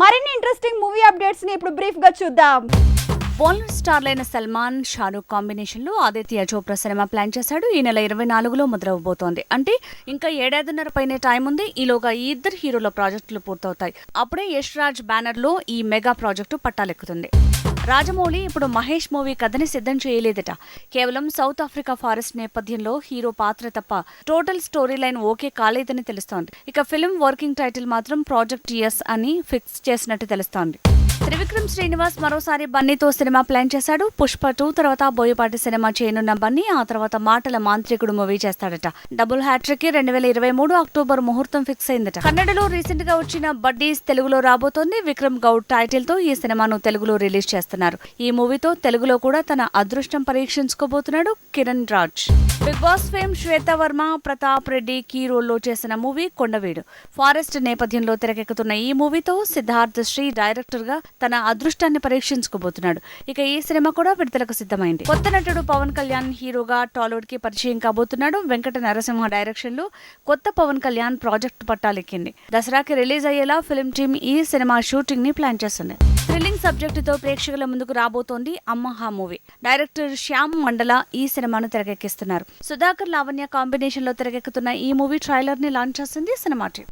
మరిన్ని interesting movie అప్డేట్స్ని ఇప్పుడు బ్రీఫ్గా చూద్దాం బాలీవుడ్ స్టార్లైన సల్మాన్ షారూక్ కాంబినేషన్లో ఆదిత్య చోప్రా సినిమా ప్లాన్ చేశాడు. ఈ నెల ఇరవై నాలుగులో మొదలవబోతోంది అంటే ఇంకా ఏడాదిన్నర పైనే టైం ఉంది. ఈలోగా ఈ ఇద్దరు హీరోల ప్రాజెక్టులు పూర్తవుతాయి. అప్పుడే యష్ రాజ్ బ్యానర్లో ఈ మెగా ప్రాజెక్టు పట్టాలెక్కుతుంది. రాజమౌళి ఇప్పుడు మహేష్ మూవీ కథని సిద్ధం చేయలేదట. కేవలం సౌత్ ఆఫ్రికా ఫారెస్ట్ నేపథ్యంలో హీరో పాత్ర తప్ప టోటల్ స్టోరీ లైన్ ఓకే కాలేదని తెలుస్తోంది. ఇక ఫిల్మ్ వర్కింగ్ టైటిల్ మాత్రం ప్రాజెక్ట్ ఎస్ అని ఫిక్స్ చేసినట్టు తెలుస్తోంది. త్రివిక్రమ్ శ్రీనివాస్ మరోసారి బన్నీతో సినిమా ప్లాన్ చేశాడు. పుష్ప టూ తర్వాత బోయపాటి సినిమా చేయనున్న బన్నీ ఆ తర్వాత మాటల మాంత్రికుడు మూవీ చేస్తాడట. డబుల్ హ్యాట్రిక్కి రెండు వేల ఇరవై మూడు అక్టోబర్ ముహూర్తం ఫిక్స్ అయిందట. కన్నడలో రీసెంట్గా వచ్చిన బడ్డీస్ తెలుగులో రాబోతోంది. విక్రమ్ గౌడ్ టైటిల్తో ఈ సినిమాను తెలుగులో రిలీజ్ చేస్తున్నారు. ఈ మూవీతో తెలుగులో కూడా తన అదృష్టం పరీక్షించుకోబోతున్నాడు Kiran Raj. Big boss fame Shweta Varma Pratap Reddy key రోల్లో చేసిన మూవీ కొండవీడు. ఫారెస్ట్ నేపథ్యంలో తెరకెక్కుతున్న ఈ మూవీతో సిద్ధార్థ్ శ్రీ డైరెక్టర్గా తన అదృష్టాన్ని పరీక్షించుకోబోతున్నాడు. ఇక ఈ సినిమా కూడా విడుదలకు సిద్ధమైంది. కొత్త నటుడు పవన్ కళ్యాణ్ హీరోగా టాలీవుడ్కి పరిచయం కాబోతున్నాడు. వెంకట నరసింహ డైరెక్షన్లో కొత్త పవన్ కళ్యాణ్ ప్రాజెక్ట్ పట్టాలెక్కింది. దసరాకి రిలీజ్ అయ్యేలా ఫిల్మ్ టీమ్ ఈ సినిమా షూటింగ్ని ప్లాన్ చేస్తుంది. థ్రిల్లింగ్ సబ్జెక్టుతో ప్రేక్షకుల ముందుకు రాబోతోంది అమ్మహా మూవీ. డైరెక్టర్ శ్యామ్ మండల ఈ సినిమాను తెరకెక్కిస్తున్నారు. సుధాకర్ లావణ్య కాంబినేషన్లో తెరకెక్కుతున్న ఈ మూవీ ట్రైలర్ని లాంచ్ చేసింది సినిమా టీం.